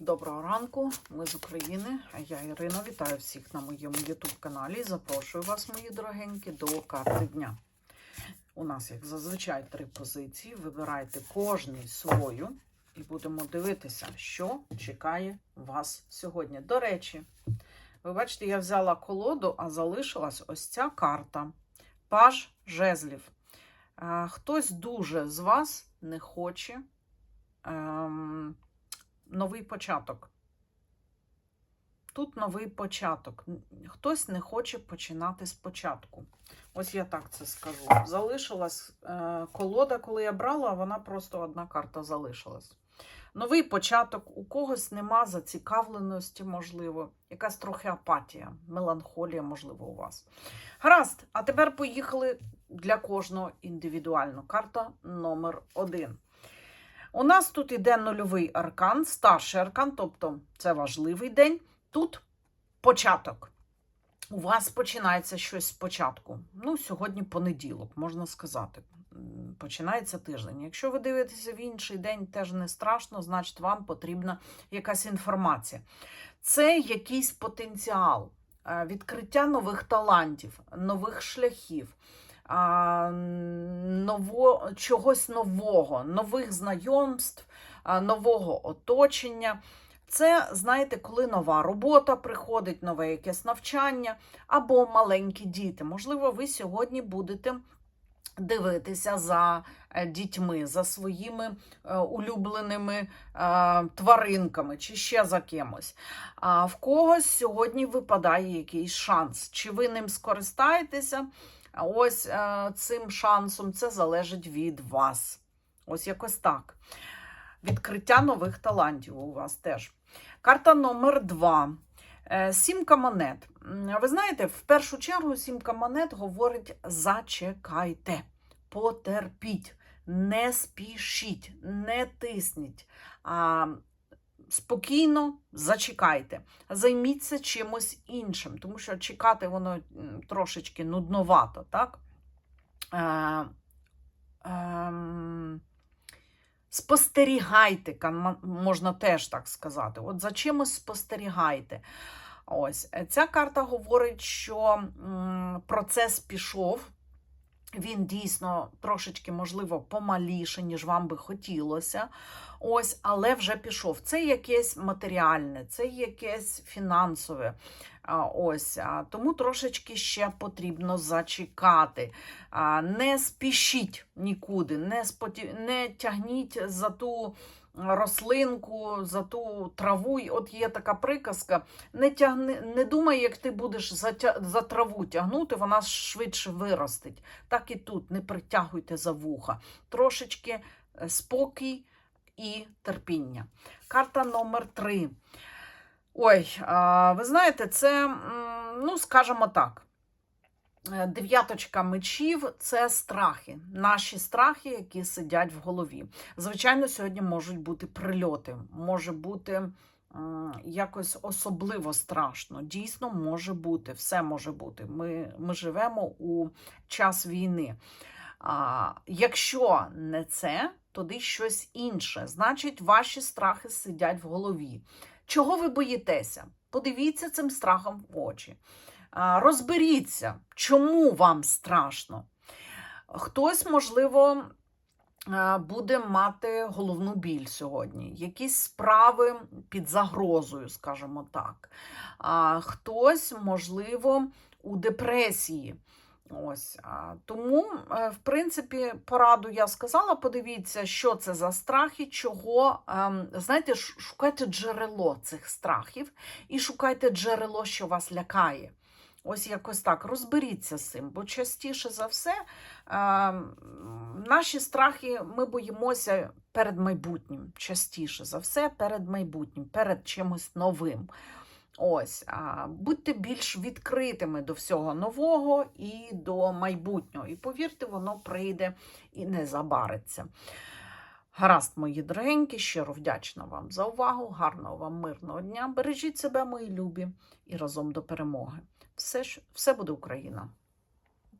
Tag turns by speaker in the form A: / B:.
A: Доброго ранку, ми з України. а Я Ірина. Вітаю всіх на моєму YouTube каналі. Запрошую вас, мої дорогенькі, до карти дня. У нас, як зазвичай, три позиції. Вибирайте кожний свою і будемо дивитися, що чекає вас сьогодні. До речі, ви бачите, я взяла колоду, а залишилась ось ця карта. Паж жезлів. Е, Хтось дуже з вас не хоче. Ем, новий початок. Тут новий початок. Хтось не хоче починати спочатку. Ось я так це скажу. Залишилась е, колода, коли я брала, вона просто одна карта залишилась. Новий початок, у когось нема зацікавленості, можливо, якась трохи апатія, меланхолія, можливо, у вас. Гаразд, а тепер поїхали для кожного індивідуально. Карта номер один. У нас тут іде нульовий аркан, старший аркан, тобто це важливий день. Тут початок. У вас починається щось спочатку. Ну, сьогодні понеділок, можна сказати. Починається тиждень. Якщо ви дивитеся в інший день, теж не страшно, значить вам потрібна якась інформація. Це якийсь потенціал, е, відкриття нових талантів, нових шляхів а, ново, чогось нового, нових знайомств, а, нового оточення. Це, знаєте, коли нова робота приходить, нове якесь навчання або маленькі діти. Можливо, ви сьогодні будете дивитися за е, дітьми, за своїми е, улюбленими е, тваринками чи ще за кимось. А в когось сьогодні випадає якийсь шанс. Чи ви ним скористаєтеся? Ось е, цим шансом це залежить від вас. Ось якось так. Відкриття нових талантів у вас теж. Карта номер два. Е, Сімка монет. Ви знаєте, в першу чергу сімка монет говорить: зачекайте, потерпіть, не спішіть, не тисніть. А, спокійно зачекайте, займіться чимось іншим, тому що чекати воно трошечки нудновато, так? Е, ем, спостерігайте, можна теж так сказати. От за чимось спостерігайте. Ось е, ця карта говорить, що процес пішов. Він дійсно трошечки, можливо, помаліше, ніж вам би хотілося. Ось, але вже пішов. Це якесь матеріальне, це якесь фінансове. Ось, тому трошечки ще потрібно зачекати. Не спішіть нікуди, не, споті... не тягніть за ту рослинку, за ту траву. І От є така приказка: не тягни, не думай, як ти будеш за, тя- за траву тягнути, вона швидше виростить. Так і тут не притягуйте за вуха. Трошечки е, спокій і терпіння. Карта номер три. Ой, ви знаєте, це, ну, скажімо так. е, Дев'яточка мечів це страхи, наші страхи, які сидять в голові. Звичайно, сьогодні можуть бути прильоти, може бути якось особливо страшно. Дійсно, може бути, все може бути. Ми, ми живемо у час війни. А, якщо не це, тоді щось інше. Значить, ваші страхи сидять в голові. Чого ви боїтеся? Подивіться цим страхом в очі. Розберіться, чому вам страшно. Хтось, можливо, буде мати головну біль сьогодні, якісь справи під загрозою, скажімо так. Хтось, можливо, у депресії. Ось тому, е, в принципі, пораду я сказала. Подивіться, що це за страхи, чого ем, знаєте, шукайте джерело цих страхів і шукайте джерело, що вас лякає. Ось якось так розберіться з цим, бо частіше за все ем, наші страхи ми боїмося перед майбутнім. Частіше за все перед майбутнім, перед чимось новим. Ось, а, будьте більш відкритими до всього нового і до майбутнього. І повірте, воно прийде і не забариться. Гаразд, мої дорогенькі, щиро вдячна вам за увагу. Гарного вам мирного дня. Бережіть себе, мої любі, і разом до перемоги. Все, все буде Україна!